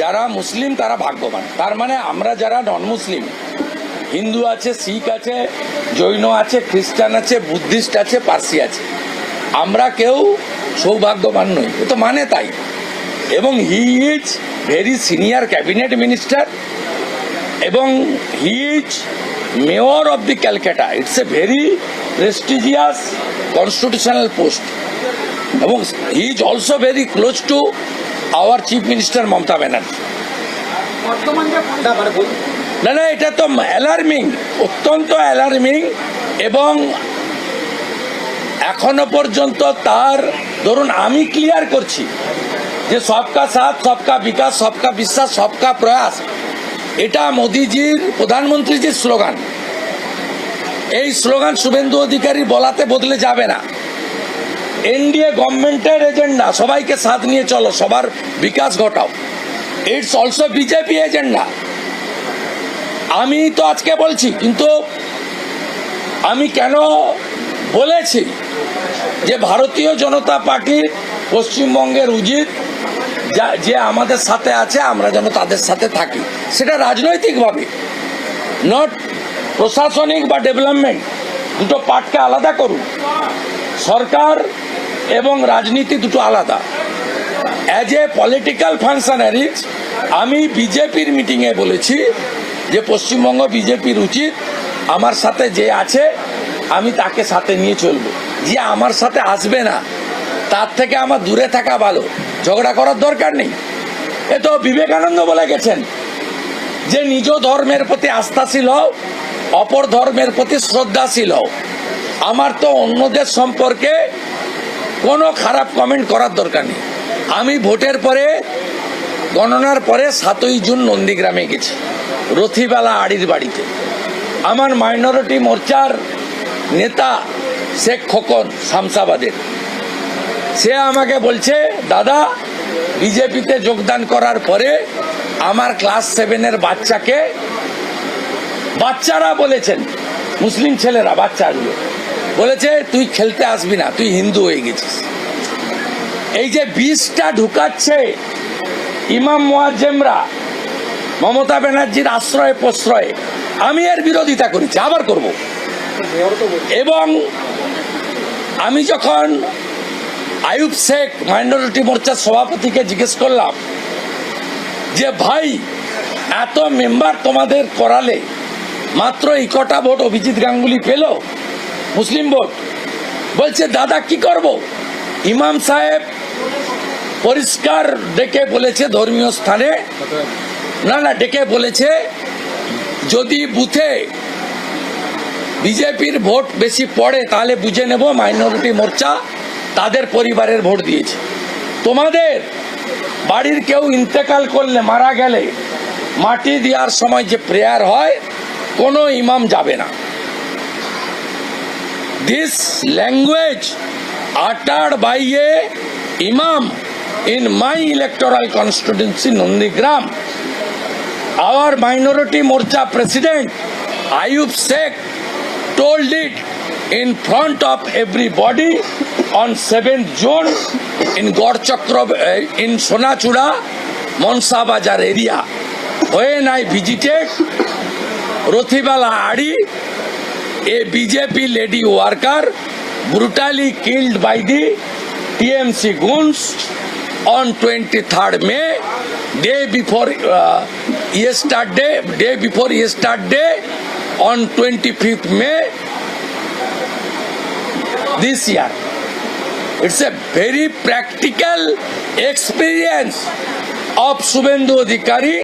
যারা মুসলিম, তারা ভাগ্যবান। তার মানে আমরা যারা নন মুসলিম হিন্দু আছে, শিখ আছে, জৈন আছে, খ্রিস্টান আছে, বুদ্ধিস্ট আছে, পার্সি আছে, আমরা কেউ সৌভাগ্যবান নই। এ তো মানে তাই। এবং he is very senior cabinet minister এবং he is mayor of the Calcutta. It's a very prestigious constitutional post. এবং he is also very close to our chief minister Mamata Banerjee না না না এটা তো অ্যালার্মিং অত্যন্ত অ্যালার্মিং এবং এখনও পর্যন্ত তার ধরুন আমি ক্লিয়ার করছি যে সবকা সাথ সবকা বিকাশ সবকা বিশ্বাস সবকা প্রয়াস এটা মোদিজির প্রধানমন্ত্রীজির স্লোগান। এই স্লোগান শুভেন্দু অধিকারী বলাতে বদলে যাবে না। এনডিএ গভর্নমেন্টের এজেন্ডা। সবাইকে সাথ নিয়ে চলো, সবার বিকাশ ঘটাও। It's also BJP agenda. আমি তো আজকে বলছি, কিন্তু আমি কেন বলেছি যে ভারতীয় জনতা পার্টি পশ্চিমবঙ্গের উচিত যা- যে আমাদের সাথে আছে, আমরা যেন তাদের সাথে থাকি। সেটা রাজনৈতিকভাবে নট প্রশাসনিক বা ডেভেলপমেন্ট দুটো পার্টকে আলাদা করুন। সরকার এবং রাজনীতি দুটো আলাদা। অ্যাজ এ পলিটিক্যাল ফাংশনারিজ আমি বিজেপির মিটিংয়ে বলেছি যে পশ্চিমবঙ্গ বিজেপির উচিত আমার সাথে যে আছে, আমি তাকে সাথে নিয়ে চলবো। যে আমার সাথে আসবে না, তার থেকে আমার দূরে থাকা ভালো। ঝগড়া করার দরকার নেই। এ তো বিবেকানন্দ বলে গেছেন যে নিজ ধর্মের প্রতি আস্থাশীল হও, অপর ধর্মের প্রতি শ্রদ্ধাশীল হও। আমার তো অন্যদের সম্পর্কে কোনো খারাপ কমেন্ট করার দরকার নেই। আমি ভোটের পরে, গণনার পরে সাতই জুন নন্দীগ্রামে গেছি, রথিবেলা আড়ির বাড়িতে। আমার মাইনরিটি মোর্চার নেতা শেখ খোকন শামসাবাদের। সে আমাকে বলছে, দাদা, বিজেপিতে যোগদান করার পরে আমার ক্লাস সেভেনের বাচ্চাকে, বাচ্চারা বলেছেন, মুসলিম ছেলেরা, বাচ্চাগুলো। বলেছে, তুই খেলতে আসবি না, তুই হিন্দু হয়ে গেছিস। এই যে বিষটা ঢুকাচ্ছে ইমাম মোয়াজ্জেমরা মমতা ব্যানার্জির আশ্রয়ে প্রশ্রয়ে, আমি এর বিরোধিতা করেছি, আবার করব। এবং আমি যখন আয়ুব শেখ, মাইনরিটি মোর্চার সভাপতিকে জিজ্ঞেস করলাম যে, ভাই, এত মেম্বার তোমাদের করালে মাত্র এই কটা ভোট অভিজিৎ গাঙ্গুলি পেল? মুসলিম ভোট বলছে, দাদা, কি করব? ইমাম সাহেব পরিষ্কার ডেকে বলেছে ধর্মীয় স্থানে। না না, ডেকে বলেছে, যদি বুথে বিজেপির ভোট বেশি পড়ে, তাহলে বুঝে নেব মাইনরিটি মোর্চা তাদের পরিবারের ভোট দিয়েছে। তোমাদের বাড়ির কেউ ইন্তেকাল করলে মারা গেলে মাটি দেওয়ার সময় যে প্রেয়ার হয়, কোনো ইমাম যাবে না। This language uttered by a imam in my electoral constituency Nandigram our minority morcha president ayub sheikh told it in front of everybody on 7th june in gorchakra uh, in sonachuda monsa bazar area when i visited rothibala adi a bjp lady worker brutally killed by the tmc goons on 23rd may day before uh, yesterday day before yesterday on 25th may this year it's a very practical experience of subhendu adhikari